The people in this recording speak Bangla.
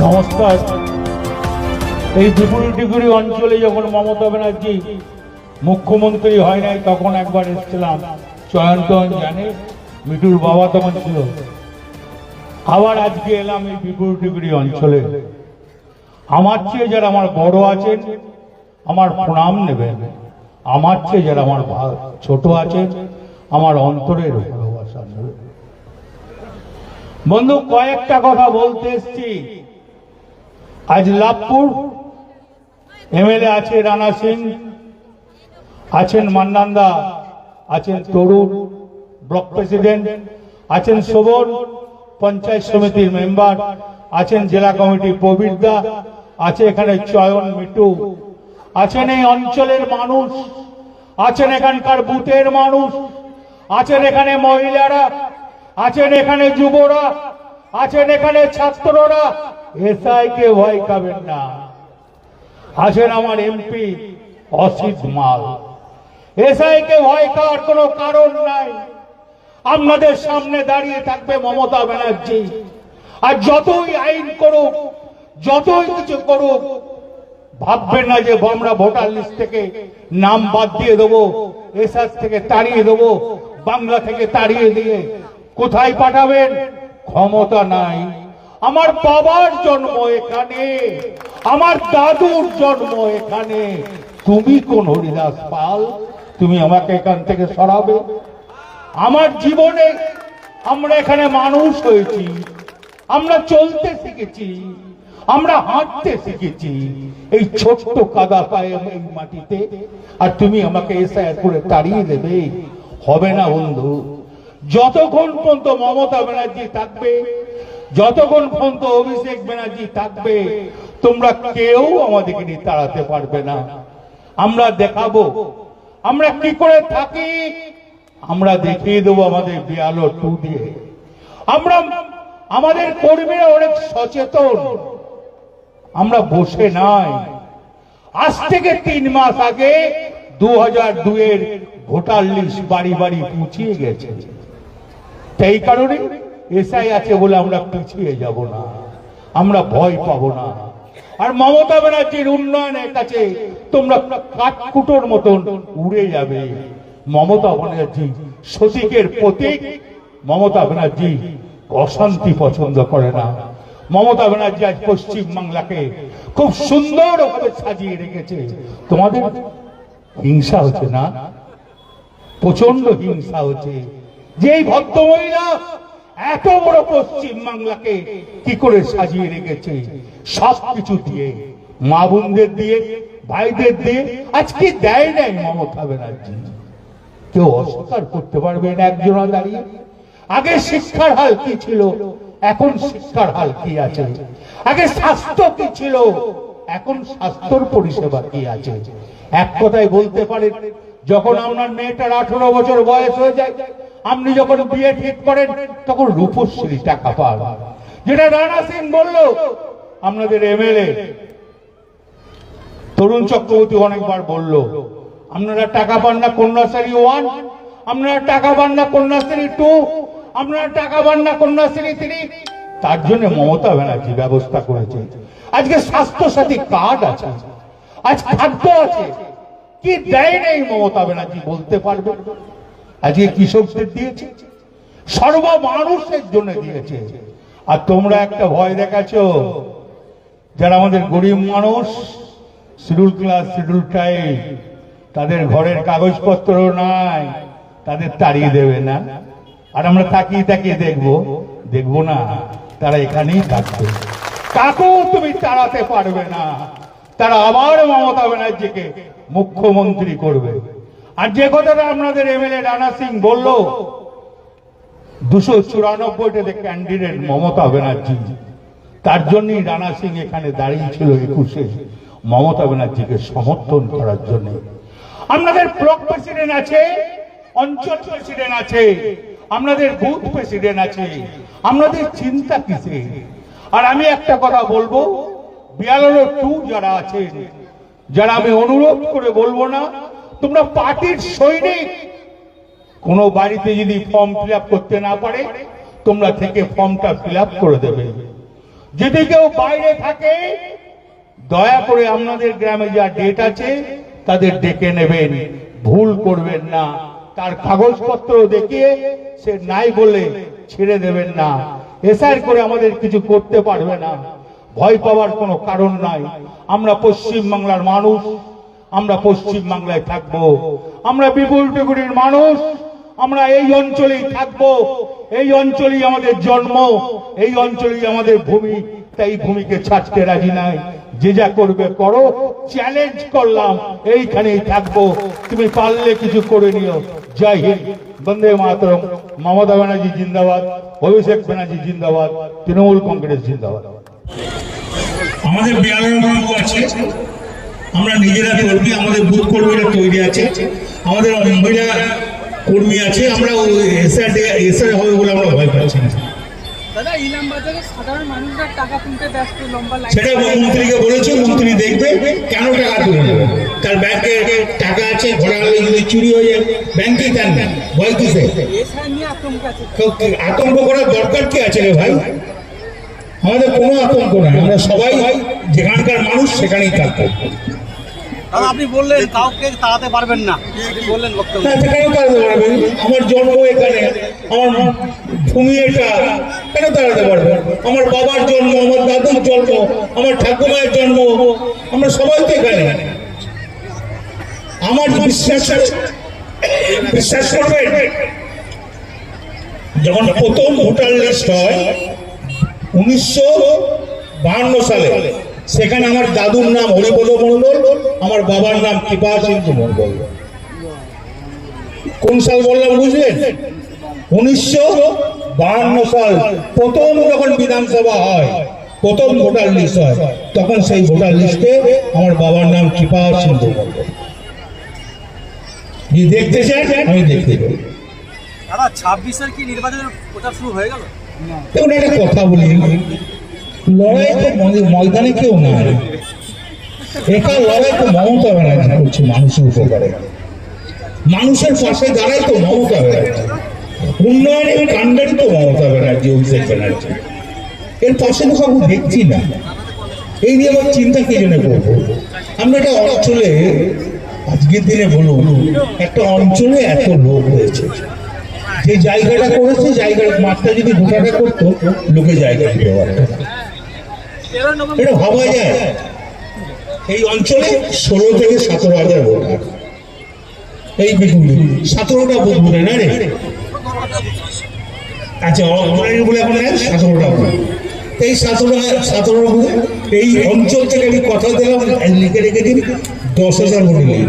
নমস্কার। এই টিপুরি অঞ্চলে যখন মমতা ব্যানার্জি মুখ্যমন্ত্রী হয় নাই, তখন একবার এসেছিলাম চয়ন্তন জানে মিটুর বাবা তখন ছিল। আবার আজকে এলাম এই টিপুরি অঞ্চলে। আমার চেয়ে যারা আমার বড় আছেন, আমার প্রণাম নেবেন। আমার চেয়ে যারা আমার ছোট আছেন, আমার অন্তরের ভালোবাসা নেবেন। বন্ধু, কয়েকটা কথা বলতে এসছি। আজ লাভপুর এমএলএ আছে রানা সিং, আছেন মান্নান্দা, আছেন তরুণ ব্লক প্রেসিডেন্ট, আছেন শোভন, পঞ্চায়েত সমিতির মেম্বার, আছেন জেলা কমিটি প্রবীরদা আছে এখানে চয়ন মিটু, আছেন এই অঞ্চলের মানুষ, আছেন এখানকার বুথের মানুষ, আছেন এখানে মহিলারা, আছেন এখানে যুবরা আছেন এখানে ছাত্ররা এসআই কে ভয় খাবেন না। আছেন আমার এমপি অসিত মাল। এসআই কে ভয় খাওয়ার কোনো কারণ নাই। আপনাদের সামনে দাঁড়িয়ে থাকবে মমতা ব্যানার্জি। আর যতই আইন করুক, যতই কিছু করুক, ভাববেন না যে আমরা ভোটার লিস্ট থেকে নাম বাদ দিয়ে দেবো, এসআর থেকে তাড়িয়ে দেবো, বাংলা থেকে তাড়িয়ে দিয়ে। কোথায় পাঠাবেন? ক্ষমতা নাই। আমার বাবার জন্ম এখানে, আমার দাদুর জন্ম এখানে। তুমি কোন হরিদাস পাল? তুমি আমাকে এখান থেকে সরাবে? আমার জীবনে আমরা এখানে মানুষ হয়েছি। আমরা চলতে শিখেছি। আমরা হাঁটতে শিখেছি। এই ছোট্ট কাদা পায়ে এই মাটিতে। আর তুমি আমাকে এসআইআর করে তাড়িয়ে দেবে। হবে না বন্ধু। যতক্ষণ পর্যন্ত মমতা ব্যানার্জি থাকবে, যতক্ষণ পর্যন্ত অভিষেক ব্যানার্জি থাকবে, তোমরা কেউ আমাদেরকে নিয়ে তাড়াতে পারবে না। আমরা দেখাবো। আমরা কি করে থাকি? আমরা দেখিয়ে দেবো আমাদের বিয়ালো টু দিয়ে। আমরা, আমাদের কর্মীরা অনেক সচেতন। আমরা বসে নাই। আজ থেকে তিন মাস আগে দু হাজার দুয়ের ভোটার লিস্ট বাড়ি বাড়ি পৌঁছিয়ে গেছে। এই কারণে এসআই আছে বলে আমরা পিছিয়ে যাব না। আমরা ভয় পাবো না। আর মমতা ব্যানার্জির উন্নয়নের কাছে তোমরা কাঠকুটোর মতন উড়ে যাবে। মমতা ব্যানার্জি সতীকের প্রতীক। মমতা ব্যানার্জি অশান্তি পছন্দ করে না। মমতা ব্যানার্জি আজ পশ্চিম বাংলাকে খুব সুন্দরভাবে সাজিয়ে রেখেছে। তোমাদের হিংসা হচ্ছে না? প্রচণ্ড হিংসা হচ্ছে। যে এই ভদ্রমহিলা এত বড় পশ্চিম বাংলাকে কি করে সাজিয়ে রেখেছে? সব কিছু দিয়ে মা বোনদের দিয়ে, ভাইদের দিয়ে আজকে দেয় নাই মমতা ব্যানার্জি? কেউ অস্বীকার করতে পারবে না একজনা দাঁড়িয়ে। আগে শিক্ষার হাল কি ছিল? এখন শিক্ষার হাল কি আছে? আগে স্বাস্থ্য কি ছিল? এখন স্বাস্থ্যর পরিষেবা কি আছে? এক কথায় বলতে পারে, যখন আপনার মেয়েটার আঠারো বছর বয়স হয়ে যায় আপনি যখন বিয়ে ঠিক করেন, তখন রূপশ্রী টাকা পান যেটা রানা সিং বলল, আপনাদের এমএলএ, তরুণ চক্রবর্তী অনেকবার বলল, আপনারা টাকা পান না কন্যাশ্রী ওয়ান, আপনারা টাকা পান না কন্যাশ্রী টু, আপনারা টাকা পান না কন্যাশ্রী থ্রি। তার জন্য মমতা ব্যানার্জি ব্যবস্থা করেছে। আজকে স্বাস্থ্য সাথী কার্ড আছে, আজ খাদ্য আছে। কি দেয় নেই মমতা ব্যানার্জি বলতে পারবে? আজকে কৃষকদের দিয়েছে? সর্ব মানুষের জন্য দিয়েছে। আর তোমরা একটা ভয় দেখাচ্ছ? যারা আমাদের গরিব মানুষ, শিডিউল ক্লাস, শিডিউল টাইম, তাদের ঘরের কাগজপত্র নাই, তাদের তাড়িয়ে দেবে না। আর আমরা তাকিয়ে তাকিয়ে দেখব দেখব না, তারা এখানেই থাকবে। কাকেও তুমি তাড়াতে পারবে না। তারা আবার মমতা ব্যানার্জিকে মুখ্যমন্ত্রী করবে। আর যে কথাটা আপনাদের এমএলএ রানা সিং বলল, দুশো চুরানব্বইটাতে ক্যান্ডিডেট মমতা ব্যানার্জি, তার জন্যই রানা সিং এখানে দাঁড়িয়েছিল একুশে মমতা ব্যানার্জিকে সমর্থন করার জন্য। আপনাদের ব্লক প্রেসিডেন্ট আছে, অঞ্চল প্রেসিডেন্ট আছে, আপনাদের বুথ প্রেসিডেন্ট আছে, আপনাদের চিন্তা কিসে? আর আমি একটা কথা বলব, বিয়ালোর টু যারা আছেন, যারা আমি অনুরোধ করে বলব না তোমরা পার্টির সৈনিক। কোন বাড়িতে যদি ফর্ম ফিল করতে না পারে, তোমরা থেকে ফর্মটা ফিল করে দেবে। যদি কেউ বাইরে থাকে, দয়া করে আপনাদের গ্রামে যা ডেট আছে, তাদের ডেকে নেবেন। ভুল করবেন না। তার কাগজপত্র দেখিয়ে সে নাই বলে ছেড়ে দেবেন না। এসআর করে আমাদের কিছু করতে পারবে না। ভয় পাওয়ার কোনো কারণ নাই। আমরা পশ্চিম বাংলার মানুষ। আমরা পশ্চিম বাংলায় থাকব। আমরা বিপুল টুকুরির মানুষ। আমরা এই অঞ্চলেই থাকব। এই অঞ্চলেই আমাদের জন্ম। এই অঞ্চলেই আমাদের ভূমি। তাই ভূমিকে ছাড়তে রাজি নাই। যে যা করবে করো। চ্যালেঞ্জ করলাম। এইখানেই থাকব। তুমি পারলে কিছু করে নিও। জয় হিন্দ। বন্দে মাতরম। মমতা ব্যানার্জি জিন্দাবাদ। অভিষেক ব্যানার্জি জিন্দাবাদ। তৃণমূল কংগ্রেস জিন্দাবাদ। আমাদের বিয়ালের আছে আমরা নিজেরা কর্মী আমাদের বুথ কর্মীরা তৈরি আছে আমাদের মহিলা কর্মী আছে আমরা এসআর এসআর হবে বলে আমরা ভয় পাচ্ছি না। সেটা মন্ত্রীকে বলেছে মন্ত্রী দেখবে কেন টাকা তুলে নেবে। তার ব্যাংকে টাকা আছে ঘোড়া হলে যদি চুরি হয়ে যায় ব্যাংকেই তার ভয় কিসে আতঙ্ক করার দরকার কি আছে রে ভাই? আমাদের কোনো আতঙ্ক নাই। আমরা সবাই যেখানকার মানুষ সেখানেই থাকব আপনি বললেন কাউকে তাড়াতে পারবেন না। বললেন আমার জন্ম এখানে। আমার ভূমি এটা। কেন তাড়াতে পারবে? আমার বাবার জন্ম আমার দাদুর জন্ম আমার ঠাকুমায়ের জন্ম আমরা সবাই তো এখানে। আমার বিশ্বাস বিশ্বাস করবেন যখন প্রথম ভোটার লিস্ট হয় উনিশশো সালে। সেখানে আমার দাদুর নাম হরিপদ মণ্ডল, আমার বাবার নাম কৃপা সিন্ধু মণ্ডল। কোন সাল বললাম বুঝলেন? উনিশশো বাহান্ন সাল প্রথম যখন বিধানসভা হয়, প্রথম ভোটার লিস্ট হয়, তখন সেই ভোটার লিস্টে আমার বাবার নাম কৃপা সিন্ধু মণ্ডল। যে দেখতে চান আমি দেখতে দাদা, ছাব্বিশের কি নির্বাচনের প্রচার শুরু হয়ে গেল? একটা কথা বলি লড়াই তো ময়দানে কেউ না একা লড়াই তো মমতা ব্যানার্জি করছে মানুষের উপকারে মানুষের পাশে দাঁড়াই তো মমতা ব্যানার্জি উন্নয়নের তো মমতা ব্যানার্জি অভিষেক ব্যানার্জি এর পাশে তো কাউকে দেখছি না এই নিয়ে আমার চিন্তা কি জন্য করব আমরা একটা অঞ্চলে আজকের দিনে বলুন, একটা অঞ্চলে এত লোক হয়েছে। যে জায়গাটা করেছে জায়গার মাঠটা যদি গোটাটা করতো, লোকে জায়গা দিতে পারতো এটা ভাবা যায়। এই অঞ্চলে ষোলো থেকে সতেরো হাজার ভোটার এই বিপুলি সতেরোটা বুথ বলে না রে? আচ্ছা অগ্রণী বলে এখন সতেরোটা বুথ এই সতেরো সতেরো বুথ এই অঞ্চল থেকে আমি কথা দিলাম লিখে রেখে দিন দশ হাজার ভোটে নিয়ে